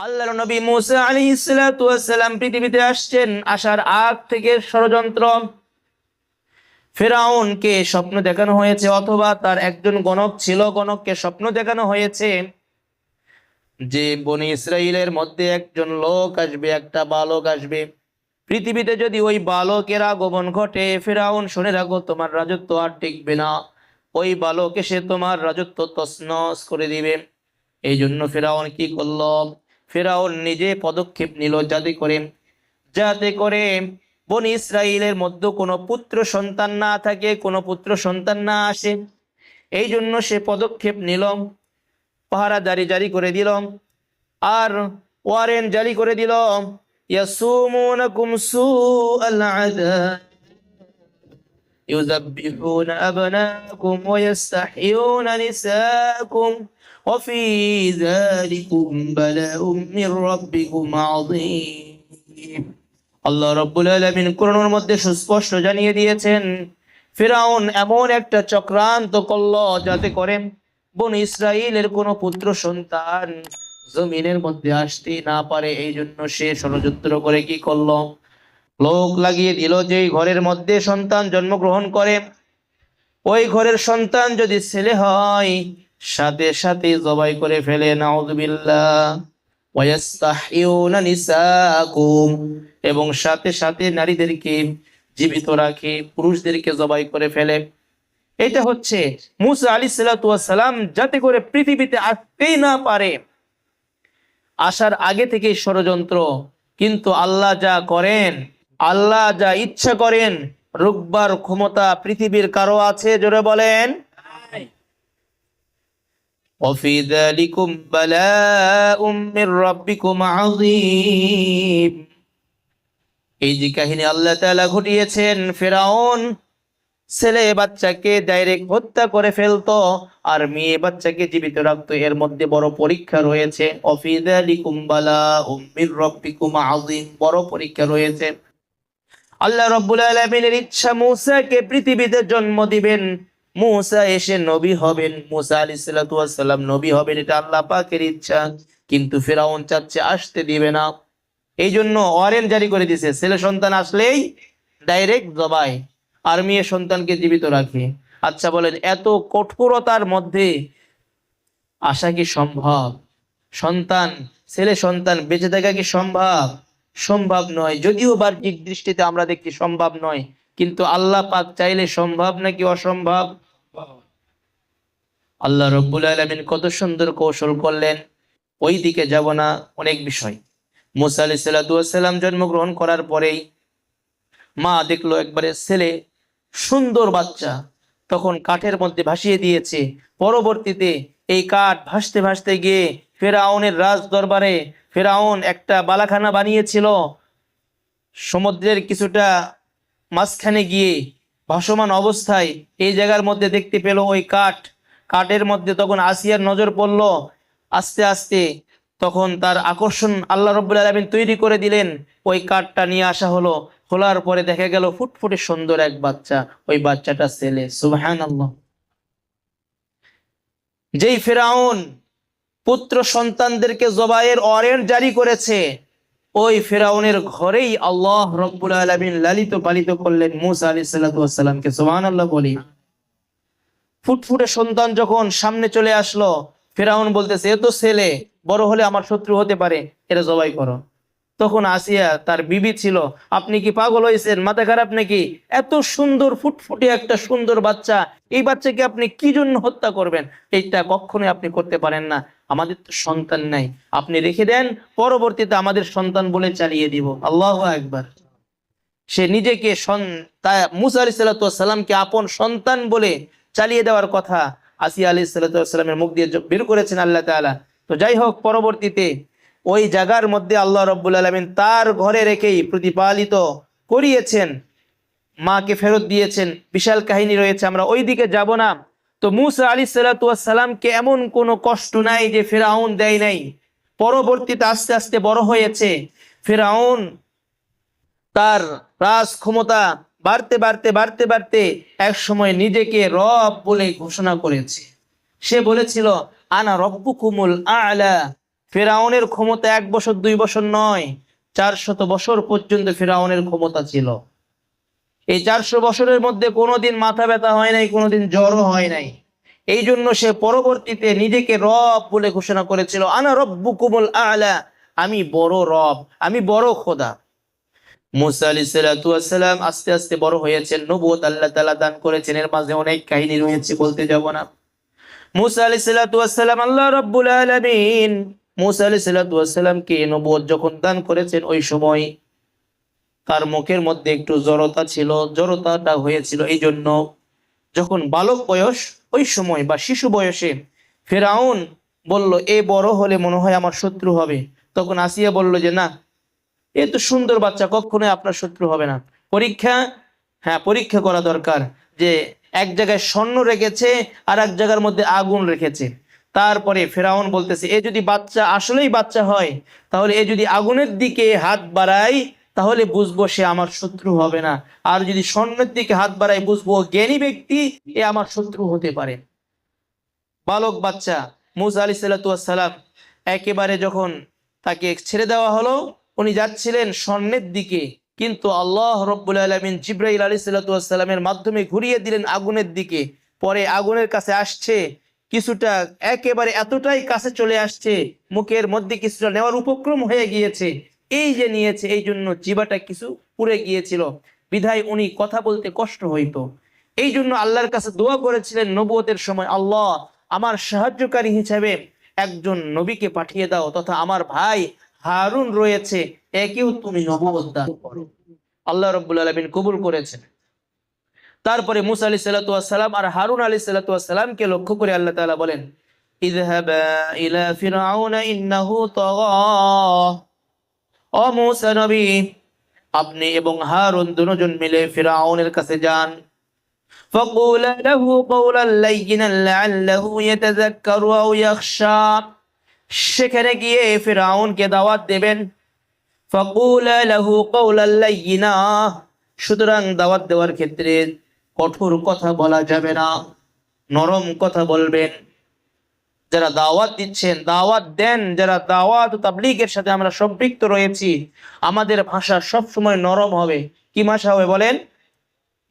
আল্লাহর নবী মুসা আলী ইসলাতাম পৃথিবীতে আসছেন, আসার আগ থেকে ষড়যন্ত্র। ফেরাউনকে স্বপ্ন দেখানো হয়েছে, অথবা তার একজন গণক ছিল, গণককে স্বপ্ন দেখানো হয়েছে যে বনি ইসরায়েলের মধ্যে একজন লোক আসবে, একটা বালক আসবে। পৃথিবীতে যদি ওই বালকের আগমন ঘটে, ফেরাউন শুনে রাখো, তোমার রাজত্ব আর টিকবে না। ওই বালক এসে তোমার রাজত্ব তছনছ করে দিবে। এই জন্য ফেরাউন কি করল? ফেরাউন নিজে পদক্ষেপ নিল যাতে করে যাতে করে বনি ইসরায়েলের মধ্যে কোনো পুত্র সন্তান না থাকে কোনো পুত্র সন্তান না আসে এই জন্য সে পদক্ষেপ নিল পাহারাদারি জারি করে দিল আর ওয়ারেন জারি করে দিল ইয়াসুমুনাকুম সুআল আযাব يذبحون أبناءكم ويستحيون نساءكم وفي ذلكم بلاء من ربكم عظيم আল্লাহ রব্বুল আলামিন কোরআনের মধ্যে সুস্পষ্ট জানিয়ে দিয়েছেন ফিরাউন এমন একটা চক্রান্ত করলো যাতে করে বন ইসরায়েলের কোনো পুত্র সন্তান জমিনের মধ্যে আসতে না পারে এই জন্য সে ষড়যন্ত্র করে কি করলো লোক লাগিয়ে দিল যে ঘরের মধ্যে সন্তান জন্মগ্রহণ করে ওই ঘরের সন্তান যদি ছেলে হয় সাথে সাথে জবাই করে ফেলে নাউযুবিল্লাহ নিসাকুম। এবং সাথে সাথে নারীদেরকে জীবিত রাখে, পুরুষদেরকে জবাই করে ফেলে। এটা হচ্ছে মুসা আলী সালাম যাতে করে পৃথিবীতে আসতেই না পারে। আসার আগে থেকেই ষড়যন্ত্র, কিন্তু আল্লাহ যা করেন, আল্লাহ যা ইচ্ছা করেন রুকবার ক্ষমতা পৃথিবীর কারও আছে? জোরে বলেন। وفي ذلكم بلاء من ربكم عظيم এই যে কাহিনী আল্লাহ তাআলা ঘটিয়েছেন ফেরাউন ছেলে বাচ্চাকে ডাইরেক্ট হত্যা করে ফেলতো আর মেয়ে বাচ্চাকে জীবিত রাখতো এর মধ্যে বড় পরীক্ষা রয়েছে অফি যালিকুম বালাউম মির রাব্বিকুম আযীম বড় পরীক্ষা রয়েছে আল্লাহ রব্বুল আলমিনের ইচ্ছা মুসাকে পৃথিবীতে জন্ম দিবেন মুসা এসে নবী হবেন, মুসা আলি সাল্লাম নবী হবেন, এটা আল্লাহ পাকের ইচ্ছা। কিন্তু ফেরাউন চাচ্ছে আসতে দিবে না। এই জন্য ওয়ারেন্ট জারি করে দিছে, ছেলে সন্তান আসলেই ডাইরেক্ট জবাই আর মেয়ে সন্তানকে জীবিত রাখে। আচ্ছা বলেন, এত কঠোরতার মধ্যে আসা কি সম্ভব? সন্তান, ছেলে সন্তান বেঁচে থাকা কি সম্ভব? সম্ভব নয়। যদিও বাহ্যিক দৃষ্টিতে আমরা দেখি সম্ভব নয়। কিন্তু আল্লাহ পাক চাইলে সম্ভব নাকি অসম্ভব? আল্লাহ রব্বুল আলমিন কত সুন্দর কৌশল করলেন। ওই দিকে যাব না, অনেক বিষয়। মুসা আলি সাল্লাম জন্মগ্রহণ করার পরেই মা দেখল একবারে ছেলে, সুন্দর বাচ্চা, তখন কাঠের মধ্যে ভাসিয়ে দিয়েছে। পরবর্তীতে এই কাঠ ভাসতে ভাসতে গিয়ে ফেরাউনের রাজ দরবারে ফেরাউন একটা বালাখানা বানিয়েছিল। সমুদ্রের কিছুটা মাঝখানে গিয়ে ভাসমান অবস্থায় এই জায়গার মধ্যে দেখতে পেল ওই কাঠ। কাঠের মধ্যে তখন আসিয়ার নজর পড়ল। আস্তে আস্তে তখন তার আকর্ষণ আল্লাহ রব্বুল আলমিন তৈরি করে দিলেন। ওই কাঠটা নিয়ে আসা হলো। খোলার পরে দেখা গেল ফুটফুটে সুন্দর এক বাচ্চা। ওই বাচ্চাটা ছেলে। সুবাহান আল্লাহ যেই ফেরাউন পুত্র সন্তানদেরকে জবাইয়ের অরেন্ট জারি করেছে ওই ফেরাউনের ঘরেই আল্লাহ রব্বুল আলমিন লালিত পালিত করলেন মুসা আলি সাল্লামকে সোহান আল্লাহ বলি। ফুটফুটে সন্তান যখন সামনে চলে আসলো, ফেরাউন বলতেছে, এ তো ছেলে, বড় হলে আমার শত্রু হতে পারে এটা জবাই করো। তখন আসিয়া তার বিবি ছিল, আপনি কি পাগল হয়েছেন মাথা খারাপ নাকি? এত সুন্দর, ফুটফুটে একটা সুন্দর বাচ্চা, এই বাচ্চাকে আপনি কি জন্য হত্যা করবেন? এইটা কখনোই আপনি করতে পারেন না। আমাদের তো সন্তান নাই। আপনি রেখে দেন, পরবর্তীতে আমাদের সন্তান বলে চালিয়ে দিব। আল্লাহ একবার সে নিজেকে মুসা আপন সন্তান বলে চালিয়ে দেওয়ার কথা আসিয়া আলি সাল্লামের মুখ দিয়ে বের করেছেন আল্লাহ তালা তো যাই হোক, পরবর্তীতে ওই জায়গার মধ্যে আল্লাহ রব্বুল আলমিন তার ঘরে রেখেই প্রতিপালিত করিয়েছেন। মাকে ফেরত দিয়েছেন। বিশাল কাহিনী রয়েছে, আমরা ওই দিকে যাব না। তো মুসা আলী সাল্লাতামকে এমন কোনো কষ্ট নাই যে ফেরাউন দেয় নাই। পরবর্তীতে আস্তে আস্তে বড় হয়েছে। ফেরাউন তার রাজ ক্ষমতা বাড়তে বাড়তে বাড়তে বাড়তে এক সময় নিজেকে রব বলে ঘোষণা করেছে। সে বলেছিল, আনা রব্বুকুমুল আলা। ফেরাউনের ক্ষমতা এক বছর, দুই বছর নয় চারশত বছর পর্যন্ত ফেরাউনের ক্ষমতা ছিল। এই চারশো বছরের মধ্যে কোনোদিন মাথা ব্যথা হয় নাই, কোনোদিন জ্বরও হয় নাই। এই জন্য সে পরবর্তীতে নিজেকে রব বলে ঘোষণা করেছিল। আনা রব্বুকুমুল আলা, আমি বড় রব, আমি বড় খোদা। মুসা আলি সালাম আস্তে আস্তে বড় হয়েছেন নবুয়ত আল্লাহ তালা দান করেছেন। এর মাঝে অনেক কাহিনী রয়েছে, বলতে যাব না। মুসা আলি সালাম, আল্লাহ রব্বুল আলমিন মুসা আলি সালামকে নবুয়ত যখন দান করেছেন, ওই সময় তার মুখের মধ্যে একটু জড়তা ছিল, জড়তাটা হয়েছিল এই জন্য যখন বালক বয়স, ওই সময় বা শিশু বয়সে ফেরাউন বলল, এ বড় হলে মনে হয় আমার শত্রু হবে। তখন আসিয়া বলল যে, না, এ তো সুন্দর বাচ্চা, কখনোই আপনার শত্রু হবে না। পরীক্ষা হ্যাঁ পরীক্ষা করা দরকার যে এক জায়গায় স্বর্ণ রেখেছে আর এক জায়গার মধ্যে আগুন রেখেছে। তারপরে ফেরাউন বলতেছে, এ যদি বাচ্চা, আসলেই বাচ্চা হয়, তাহলে এ যদি আগুনের দিকে হাত বাড়ায় তাহলে বুঝব সে আমার শত্রু হবে না। আর যদি স্বর্ণের দিকে হাত বাড়ায়, বুঝব জ্ঞানী ব্যক্তি এ আমার শত্রু হতে পারে। বালক বাচ্চা, মুসা আলি সাল্লাম একেবারে যখন তাকে ছেড়ে দেওয়া হলো, উনি যাচ্ছিলেন স্বর্ণের দিকে। কিন্তু আল্লাহ রব্বুল আলমিন জিব্রাইল আলী সাল্লামের মাধ্যমে ঘুরিয়ে দিলেন আগুনের দিকে। পরে আগুনের কাছে আসছে, কিছুটা একেবারে এতটাই কাছে চলে আসছে, মুখের মধ্যে কিছুটা নেওয়ার উপক্রম হয়ে গিয়েছে। এই যে নিয়েছে, এই জন্য জিবাটা কিছু পুড়ে গিয়েছিল। বিধায় উনি কথা বলতে কষ্ট হইতো। এই জন্য আল্লাহর কাছে দোয়া করেছিলেন নবুয়তের সময়, আল্লাহ, আমার সাহায্যকারী হিসেবে একজন নবীকে পাঠিয়ে দাও, তথা আমার ভাই হারুন রয়েছে, একেও তুমি নবুয়ত দান করো। আল্লাহ রব্বুল আলমিন কবুল করেছেন। তারপরে মুসা আলি সাল্লাম আর হারুন আলী সাল্লামকে লক্ষ্য করে আল্লাহ তালা বলেন ইলা ইন্নাহু তাগা। ও মুসা নবী আপনি এবং হারুন দুজন মিলে ফিরাউনের কাছে যান فقولا له قولا لينا لعله يتذكر أو يخشى সেখানে গিয়ে ফিরাউনকে দাওয়াত দেবেন فقولا له قولا لينا সুতরাং দাওয়াত দেওয়ার ক্ষেত্রে কঠোর কথা বলা যাবে না নরম কথা বলবেন যারা দাওয়াত দিচ্ছেন, দাওয়াত দেন, যারা দাওয়াত তাবলিগের সাথে আমরা সম্পৃক্ত রয়েছি, আমাদের ভাষা সব সময় নরম হবে। কি ভাষা হবে বলেন?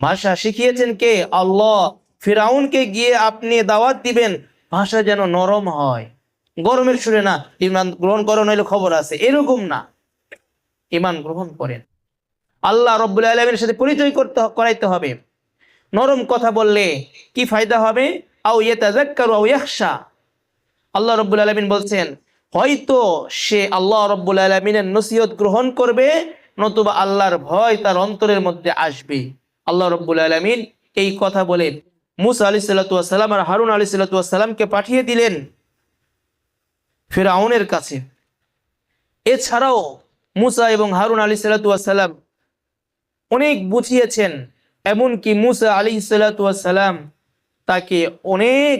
ভাষা শিখিয়েছেন কে? আল্লাহ। ফিরাউনকে গিয়ে আপনি দাওয়াত দিবেন, ভাষা যেন নরম হয়। গরমের সুরে না, ইমান গ্রহণ করো, নইলে খবর আছে। এরকম না। ইমান গ্রহণ করেন। আল্লাহ রব্বুল আলমের সাথে পরিচয় করতে করাইতে হবে। নরম কথা বললে কি ফায়দা হবে? আও ইয়াতাযাক্কারু আও ইয়াখশা। আল্লাহ রব্বুল আলমিন বলছেন, হয়তো সে আল্লাহ রব্বুল আলমিনের নসিহত গ্রহণ করবে, নতুবা আল্লাহর ভয় তার অন্তরের মধ্যে আসবে। আল্লাহ রব্বুল আলমিন এই কথা বলে মুসা আলি সাল্লাম আর হারুন আলি সাল্লামকে পাঠিয়ে দিলেন ফেরাউনের কাছে। এছাড়াও মুসা এবং হারুন আলী সাল্লাম অনেক বুঝিয়েছেন, এমনকি মুসা আলী সাল্লাম তাকে অনেক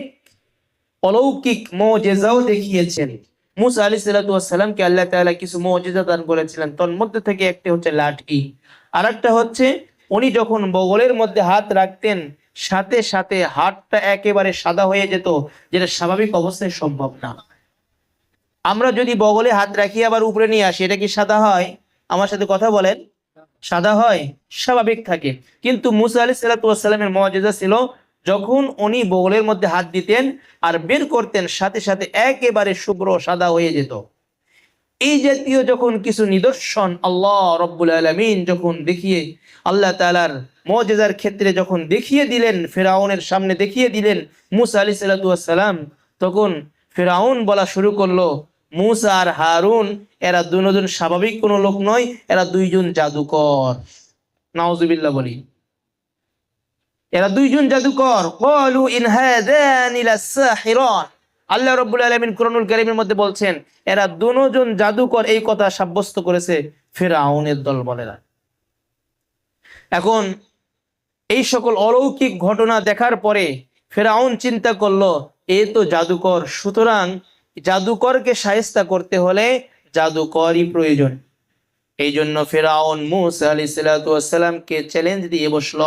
অলৌকিক মজেজাও দেখিয়েছেন। মুসা আলী সাল্লামকে আল্লাহ তাআলা কিছু মজেজা দান করেছিলেন। তোর মধ্যে থেকে একটি হচ্ছে লাঠি। আর একটা হচ্ছে, উনি যখন বগলের মধ্যে হাত রাখতেন, সাথে সাথে হাতটা একেবারে সাদা হয়ে যেত, যেটা স্বাভাবিক অবস্থায় সম্ভব না। আমরা যদি বগলে হাত রাখি, আবার উপরে নিয়ে আসি, এটা কি সাদা হয়? আমার সাথে কথা বলেন। সাদা হয়, স্বাভাবিক থাকে। কিন্তু মুসা আলি সাল্লামের মজেজা ছিল যখন উনি বগলের মধ্যে হাত দিতেন আর বের করতেন, সাথে সাথে একেবারে শুভ্র সাদা হয়ে যেত। এই জাতীয় যখন কিছু নিদর্শন আল্লাহ রব্বুল আলমিন যখন দেখিয়ে, আল্লাহ তালার মজেজার ক্ষেত্রে যখন দেখিয়ে দিলেন, ফেরাউনের সামনে দেখিয়ে দিলেন মুসা আলি সাল্লাম তখন ফেরাউন বলা শুরু করল, মুসা আর হারুন, এরা দুজন স্বাভাবিক কোনো লোক নয়, এরা দুইজন জাদুকর। নাওজুবিল্লাহ বলি। এরা দুইজন জাদুকর। কলু আল্লাহ রাব্বুল আলামিন কুরআনুল কারীমের মধ্যে বলছেন, এরা দুজন জাদুকর এই কথা সাব্যস্ত করেছে ফিরআউনের দল বলেরা এখন এই সকল অলৌকিক ঘটনা দেখার পরে ফেরাউন চিন্তা করল, এ তো জাদুকর। সুতরাং জাদুকরকে সাহেস্তা করতে হলে জাদুকরই প্রয়োজন। এই জন্য ফেরাউন মুসা আলি সাল্লামকে চ্যালেঞ্জ দিয়ে বসল।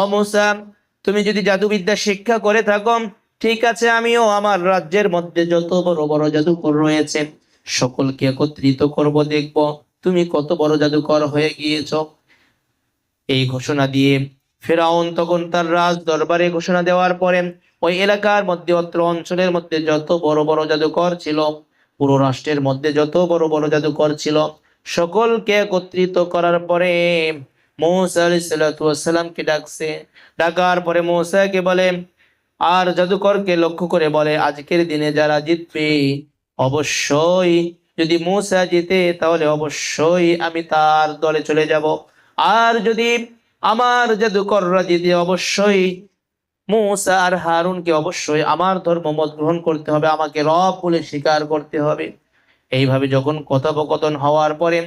ও মুসা, তুমি যদি জাদুবিদ্যা শিক্ষা করে থাকো, ঠিক আছে, আমিও আমার রাজ্যের মধ্যে যত বড় বড় জাদুকর রয়েছে, সকলকে একত্রিত করব, দেখব তুমি কত বড় জাদুকর হয়ে গিয়েছ। এই ঘোষণা দিয়ে ফেরাউন তখন তার রাজ দরবারে ঘোষণা দেওয়ার পরে, ওই এলাকার মধ্যে, অত্র অঞ্চলের মধ্যে যত বড় বড় জাদুকর ছিল, পুরো রাষ্ট্রের মধ্যে যত বড় বড় জাদুকর ছিল, সকলকে একত্রিত করার পরে মৌসা আলাইসালামকে ডাকছে। ডাকার পরে মৌসাকে বলে, আর জাদুকরকে লক্ষ্য করে বলে, আজকের দিনে যারা জিতবে, অবশ্যই যদি মৌসা জিতে, তাহলে অবশ্যই আমি তার দলে চলে যাব। আর যদি আমার জাদুকররা জিতে, অবশ্যই মৌসা আর হারুনকে অবশ্যই আমার ধর্ম মত গ্রহণ করতে হবে, আমাকে রব বলে স্বীকার করতে হবে। এইভাবে যখন কথোপকথন হওয়ার পরে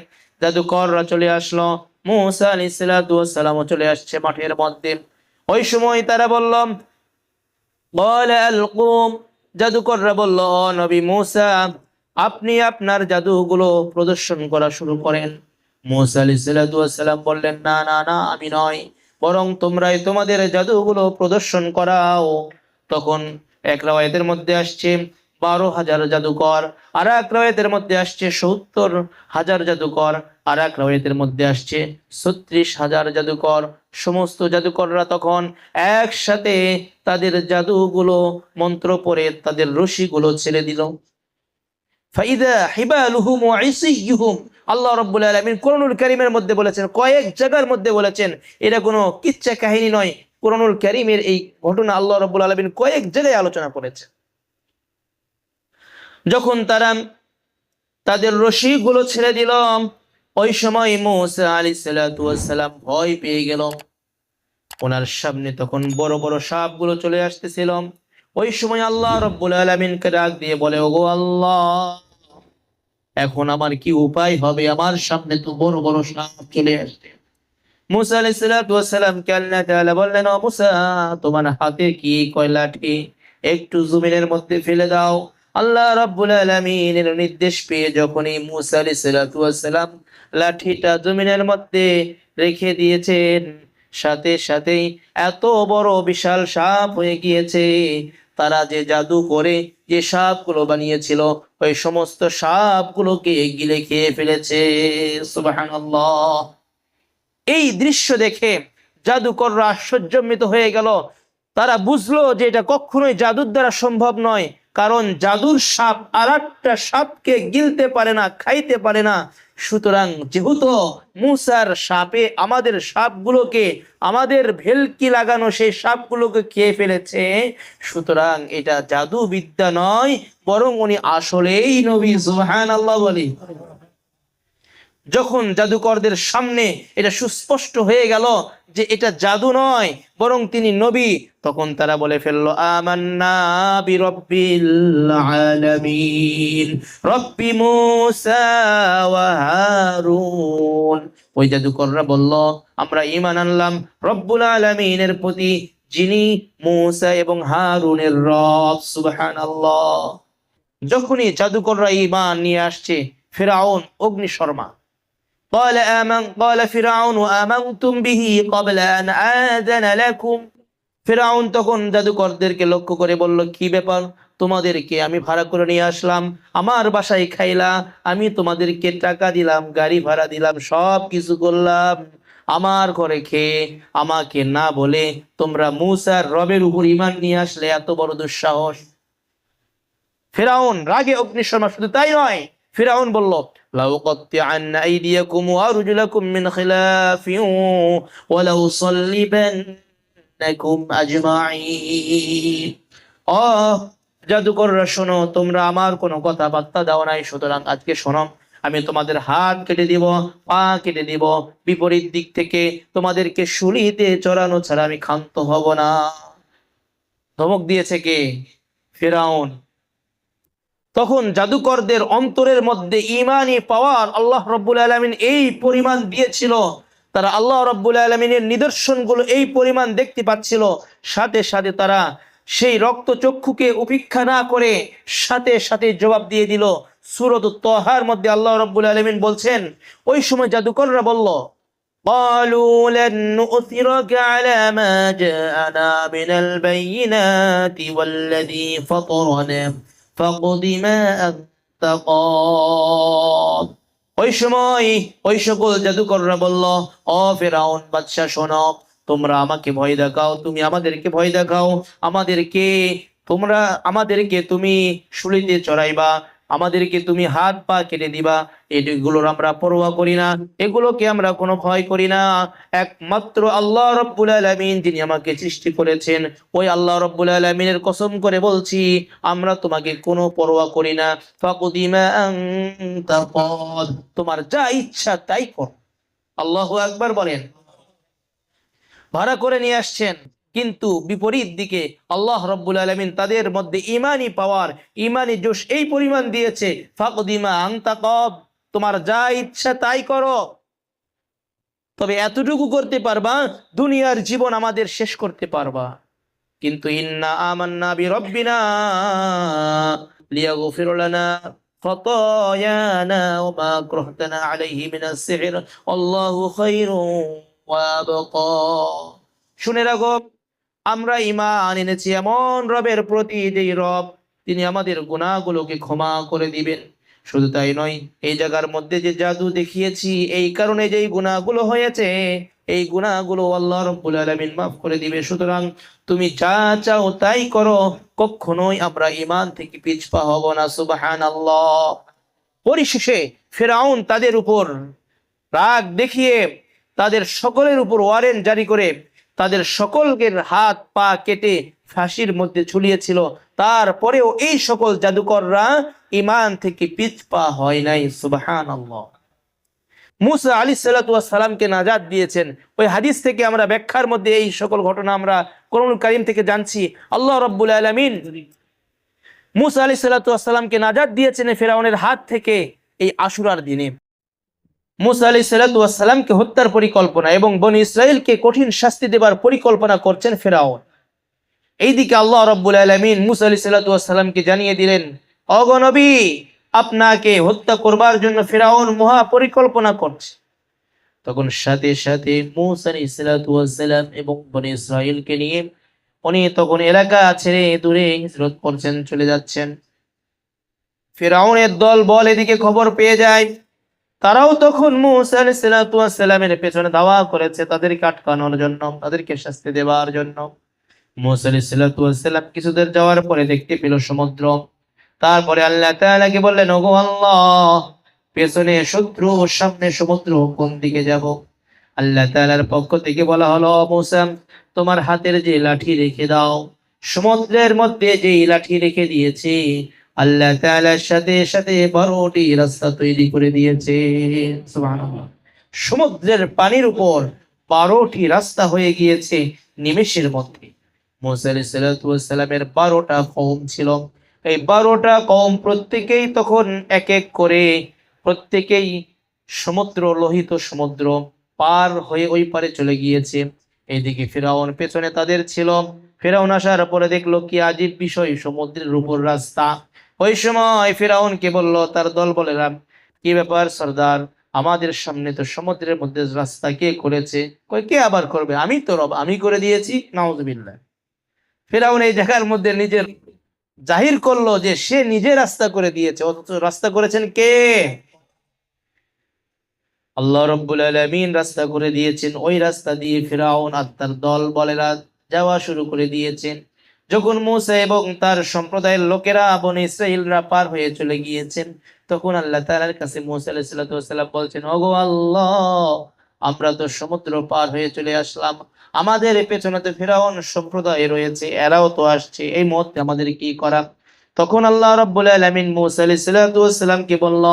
জাদুকররা চলে আসলো। মৌসা আলী সালামও চলে আসছে মাঠের মধ্যে। ওই সময় তারা বলল, বল আলকুম জাদুকররা বলল নবী মৌসা, আপনি আপনার জাদুগুলো প্রদর্শন করা শুরু করেন। মৌসা আলী সালাম বললেন, না না না, আমি নয়। বরং তোমরাই তোমাদের জাদুগুলো প্রদর্শন করাও। তখন এক রাওয়ায়তের মধ্যে আসছে বারো হাজার জাদুকর, আর এক রাওয়ায়তের মধ্যে আসছে সত্তর হাজার জাদুকর, আর এক রাওয়ায়তের মধ্যে আসছে ছত্রিশ হাজার জাদুকর। সমস্ত জাদুকররা তখন একসাথে তাদের জাদুগুলো, মন্ত্র পড়ে তাদের রশিগুলো ছেড়ে দিল। আল্লাহ আলামিন কারীমের মধ্যে বলেছেন, কয়েক জায়গার মধ্যে বলেছেন, এটা কোনো কিচ্ছা কাহিনী নয়। কোরআনুল কারীমের এই ঘটনা আল্লাহ রাব্বুল আলামিন কয়েক জায়গায় আলোচনা করেছে যখন তারা তাদের রশিগুলো ছেড়ে দিল, ওই সময় মুসা সালাতু সালাম ভয় পেয়ে গেল। ওনার সামনে তখন বড় বড় সাপগুলো চলে আসতেছিল। ওই সময় আল্লাহ রব্বুল আলমিনকে ডাক দিয়ে বলে, ওগো আল্লাহ, এখন আমার কি উপায় হবে? আমার সামনে তো বড় বড় সাপ চলে আসছে। মুসা তোমার হাতে কি কয় লাঠি একটু জমিনের মধ্যে ফেলে দাও। আল্লাহ রাব্বুল আলামিনের নির্দেশ পেয়ে যখনই মুসা আলাইসালাম লাঠিটা জমিনের মধ্যে রেখে দিয়েছেন, সাথে সাথেই এত বড় বিশাল সাপ হয়ে গিয়েছে। তারা যে জাদু করে যে সাপগুলো বানিয়েছিল, ওই সমস্ত সাপগুলোকে গিলে খেয়ে ফেলেছে। এই দৃশ্য দেখে জাদুকররা আশ্চর্যম্বিত হয়ে গেল। তারা বুঝলো যে এটা কখনোই জাদুর দ্বারা সম্ভব নয়। কারণ জাদুর সাপ আর একটা সাপকে গিলতে পারে না, খাইতে পারে না। সুতরাং যেহেতু মুসার সাপে আমাদের সাপগুলোকে, আমাদের ভেলকি লাগানো সেই সাপগুলোকে খেয়ে ফেলেছে, সুতরাং এটা জাদু বিদ্যা নয়, বরং উনি আসলেই নবী সুবহান আল্লাহ বলি। যখন জাদুকরদের সামনে এটা সুস্পষ্ট হয়ে গেল যে এটা জাদু নয়, বরং তিনি নবী, তখন তারা বলে ফেলল রব্বি ওই জাদুকররা বলল, আমরা ঈমান আনলাম রব্বুল আলামিনের প্রতি, যিনি মুসা এবং হারুনের রব, সুবহানাল্লাহ। যখনই জাদুকররা ঈমান নিয়ে আসছে, ফেরাউন অগ্নি শর্মা قال آمن قال فرعون آمنتم به قبل أن آذن لكم ফেরাউন তখন জাদুকরদেরকে লক্ষ্য করে বলল কি ব্যাপার তোমাদেরকে আমি ভাড়া করে নিয়ে আসলাম আমার বাসায় খাইলা আমি তোমাদেরকে টাকা দিলাম গাড়ি ভাড়া দিলাম সব কিছু করলাম আমার ঘরে খেয়ে আমাকে না বলে তোমরা মুসার রবের উপর ইমান নিয়ে আসলে এত বড় দুঃসাহস ফেরাউন রাগে অগ্নিশর্মা শুধু তাই নয় ফেরাউন বলল لأقطعن أيديكم وأرجلكم من خلاف ولأصلبنكم أجمعين আহ জাদুকররা শোনো তোমরা আমার কোনো কথাবার্তা দাও নাই সুতরাং আজকে শোনো আমি তোমাদের হাত কেটে দিব পা কেটে দিব বিপরীত দিক থেকে তোমাদেরকে শুলিতে চড়ানো ছাড়া আমি ক্ষান্ত হব না ধমক দিয়েছে কে ফেরাউন তখন জাদুকরদের অন্তরের মধ্যে ইমানি পাওয়ার আল্লাহ রব্বুল আলমিন এই পরিমাণ দিয়েছিল তারা আল্লাহ রব্বুল আলমিনের নিদর্শনগুলো এই পরিমাণ দেখতে পাচ্ছিল সাথে সাথে তারা সেই রক্ত চক্ষুকে উপেক্ষা না করে সাথে সাথে জবাব দিয়ে দিল সুরত তহার মধ্যে আল্লাহ রব্বুল আলমিন বলছেন ওই সময় জাদুকররা বলল قالوا لن نؤثرك على ما جاءنا من البينات والذي فطرنا فاقض ما أنت قاض ওই সময় ওই সকল জাদুকররা বলল ও ফেরাউন বাদশাহ শোনো তোমরা আমাকে ভয় দেখাও তুমি আমাদেরকে ভয় দেখাও আমাদেরকে তোমরা আমাদেরকে তুমি শুলিতে চড়াইবা আমাদেরকে তুমি হাত পা কেটে দিবা। এগুলোর আমরা পরোয়া করি না। এগুলোকে আমরা কোনো ভয় করি না। একমাত্র আল্লাহ রব্বুল আলমিন যিনি আমাকে সৃষ্টি করেছেন, ওই আল্লাহ রব্বুল আলমিনের কসম করে বলছি, আমরা তোমাকে কোনো পরোয়া করি না। তোমার যা ইচ্ছা তাই কর। আল্লাহ একবার বলেন। ভাড়া করে নিয়ে আসছেন। কিন্তু বিপরীত দিকে আল্লাহ রব্বুল আলমিন তাদের মধ্যে ইমানি পাওয়ার ইমানি জোশ এই পরিমাণ দিয়েছে, ফাকদিমা আংতাকব তোমার যা ইচ্ছা তাই করো। তবে এতটুকু করতে পারবা, দুনিয়ার জীবন আমাদের শেষ করতে পারবা। কিন্তু ইন্না আমান্না বি রব্বিনা লিয়াগফির লানা খতায়ানা ওয়া মা আকরাহতানা আলাইহি মিনাস সিহর। আল্লাহু খায়রুন ওয়া আবqa শুনে রাখো। আমরা ইমান এনেছি এমন রবের প্রতি যেই রব, তিনি আমাদের গুণাগুলোকে ক্ষমা করে দিবেন। শুধু তাই নয়, এই জায়গার মধ্যে যে জাদু দেখিয়েছি, এই কারণে যেই গুণাগুলো হয়েছে, এই গুণাগুলো আল্লাহ রব্বুল আলামিন মাফ করে দিবে। সুতরাং তুমি যা চাও তাই করো, কখনোই আমরা ইমান থেকে পিছপা হব না, সুবহানাল্লাহ। পরিশেষে ফেরাউন তাদের উপর রাগ দেখিয়ে তাদের সকলের উপর ওয়ারেন্ট জারি করে তাদের সকলকে হাত পা কেটে ফাঁসির মধ্যে ঝুলিয়েছিল। তারপরেও এই সকল জাদুকররা ইমান থেকে পিছপা হয় নাই সুবাহান মুসা আলী সালামকে নাজাদ দিয়েছেন। ওই হাদিস থেকে আমরা ব্যাখ্যার মধ্যে এই সকল ঘটনা আমরা করুন কারিম থেকে জানছি। আল্লাহ রব্বুল আলমিন মুসা আলী সাল্লাতামকে নাজাদ দিয়েছেন ফেরাউনের হাত থেকে এই আশুরার দিনে। মুসা আলী সাল্লাতামকে হত্যার পরিকল্পনা এবং বনি ইসরায়েলকে কঠিন শাস্তি দেবার পরিকল্পনা করছেন ফেরাউন। এইদিকে আল্লাহ রব্বুল আলমিন মুসা আলী সাল্লাতামকে জানিয়ে দিলেন অগনবী আপনাকে হত্যা করবার জন্য ফেরাউন মহা পরিকল্পনা করছে। তখন সাথে সাথে মুসা আলী এবং বনি ইসরায়েলকে নিয়ে উনি তখন এলাকা ছেড়ে দূরে হিজরত করছেন, চলে যাচ্ছেন। ফেরাউনের দল বল এদিকে খবর পেয়ে যায়। তারাও তখন মুসা পেছনে দাওয়া করেছে, তাদেরকে আটকানোর জন্য, তাদেরকে শাস্তি দেওয়ার জন্য। মুসা কিছুদের যাওয়ার পরে দেখতে পেল সমুদ্র। তারপরে আল্লাহ তাআলাকে বললেন, ওগো আল্লাহ, পেছনে শত্রু, সামনে সমুদ্র, কোন দিকে যাব? আল্লাহ তাআলার পক্ষ থেকে বলা হলো মুসা, তোমার হাতের যে লাঠি রেখে দাও। সমুদ্রের মধ্যে যে লাঠি রেখে দিয়েছে আল্লাহ তাআলার সাথে সাথে বারোটি রাস্তা তৈরি করে দিয়েছে। সমুদ্রের পানির উপর বারোটি রাস্তা হয়ে গিয়েছে নিমেষের মধ্যে। মুসা আলাইহিস সালামের বারোটা কৌম ছিল। এই বারোটা কৌম প্রত্যেকেই তখন এক এক করে প্রত্যেকেই সমুদ্র, লোহিত সমুদ্র পার হয়ে ওই পারে চলে গিয়েছে। এইদিকে ফেরাউন পেছনে তাদের ছিল। ফেরাউন আসার পরে দেখল কি আজীব বিষয়, সমুদ্রের উপর রাস্তা। ওই সময় ফেরাউনকে বলল, তার দল বলেরা কি ব্যাপার সর্দার? আমাদের সামনে তো সমুদ্রের মধ্যে রাস্তা কে করেছে? কই, কে আবার করবে? আমি তো রব, আমি করে দিয়েছি, নাউজুবিল্লাহ। ফেরাউন এই জায়গার মধ্যে নিজের জাহির করল যে সে নিজে রাস্তা করে দিয়েছে। অথচ রাস্তা করেছেন কে? আল্লাহ রব্বুল আলামিন রাস্তা করে দিয়েছেন। ওই রাস্তা দিয়ে ফেরাউন আর তার দল বলেরা যাওয়া শুরু করে দিয়েছেন। যখন মুসা এবং তার সম্প্রদায়ের লোকেরা বনে ইসরাইলরা পার হয়ে চলে গিয়েছেন, তখন আল্লাহ তাআলার কাছে মুসা বলছেন, ওগো আল্লাহ, আমরা তো সমুদ্র পার হয়ে চলে আসলাম। আমাদের পেছনে তো ফেরাউন সম্প্রদায় রয়েছে, এরাও তো আসছে, এই মুহূর্তে আমাদের কি করা? তখন আল্লাহ রাব্বুল আলামিন মুসা ওয়াসসালামকে বলল,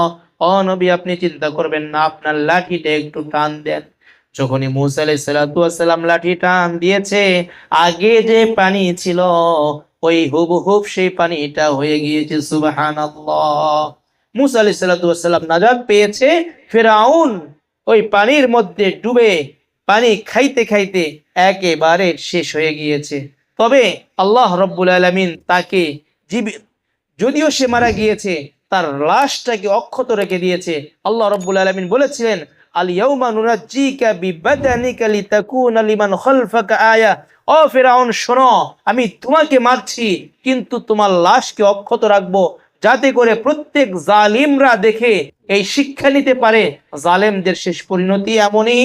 ও নবী, আপনি চিন্তা করবেন না, আপনার লাঠিটা একটু টান দেন। যখনই মুসা লাঠি টান দিয়েছে, আগে যে পানি ছিল, ওই হুবহুব সেই পানিটা হয়ে গিয়েছে, সুবহানাল্লাহ। মুসা ওয়াসসালাম পেয়েছে, ফেরাউন ওই পানির মধ্যে ডুবে পানি খাইতে খাইতে একেবারে শেষ হয়ে গিয়েছে। তবে আল্লাহ রব্বুল আলামিন তাকে জীবিত যদিও সে মারা গিয়েছে, তার লাশটাকে অক্ষত রেখে দিয়েছে। আল্লাহ রব্বুল আলমিন বলেছিলেন আমি তোমাকে মারছি, কিন্তু তোমার লাশকে অক্ষত রাখব, যাতে করে প্রত্যেক জালিমরা দেখে এই শিক্ষা নিতে পারে। জালেমদের শেষ পরিণতি এমনই।